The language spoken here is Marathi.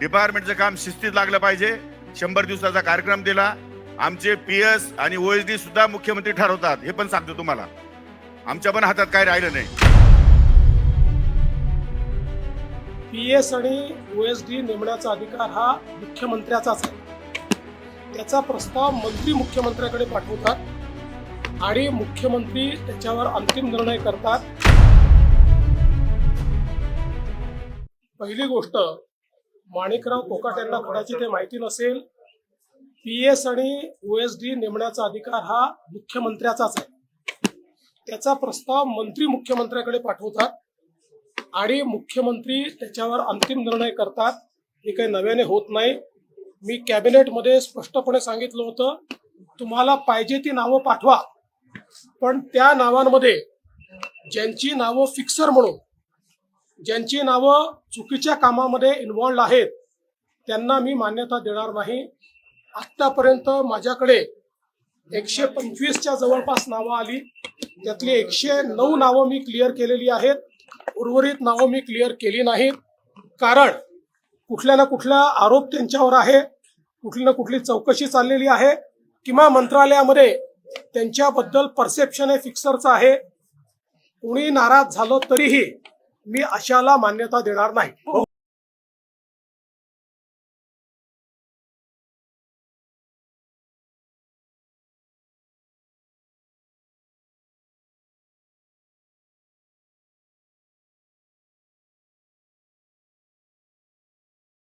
डिपार्टमेंटचं काम शिस्तीत लागलं पाहिजे. शंभर दिवसाचा कार्यक्रम दिला. आमचे पी एस आणि ओएसडी सुद्धा मुख्यमंत्री ठरवतात. हे पण सांगतो तुम्हाला. आमच्या पण हातात काय राहिलं नाही. पी एस आणि ओ एस डी नेमण्याचा अधिकार हा मुख्यमंत्र्याचाच आहे. त्याचा प्रस्ताव मंत्री मुख्यमंत्र्याकडे पाठवतात आणि मुख्यमंत्री त्याच्यावर अंतिम निर्णय करतात. पहिली गोष्ट माणिकराव कोकाट यांना कोणाची ते माहिती नसेल पी एस आणि ओएसडी एस डी नेमण्याचा अधिकार हा मुख्यमंत्र्याचाच आहे. त्याचा प्रस्ताव मंत्री मुख्यमंत्र्याकडे पाठवतात आणि मुख्यमंत्री त्याच्यावर अंतिम निर्णय करतात. हे काही नव्याने होत नाही. मी कॅबिनेटमध्ये स्पष्टपणे सांगितलं होतं तुम्हाला पाहिजे ती नावं पाठवा. पण त्या नावांमध्ये ज्यांची नावं फिक्सर म्हणून ज्यांची नावं चुकीच्या कामामध्ये इन्व्हॉल्ड आहेत त्यांना मी मान्यता देणार नाही. आत्तापर्यंत माझ्याकडे एकशे पंचवीसच्या जवळपास नावं आली. त्यातली एकशे नऊ नावं मी क्लिअर केलेली आहेत. उर्वरित नावं मी क्लिअर केली नाहीत. कारण कुठल्या ना कुठला आरोप त्यांच्यावर आहे कुठली ना कुठली चौकशी चाललेली आहे किंवा मंत्रालयामध्ये त्यांच्याबद्दल परसेप्शन हे फिक्सरचं आहे. कोणी नाराज झालं तरीही मी अशाला मान्यता देणार नाही. हो, हो.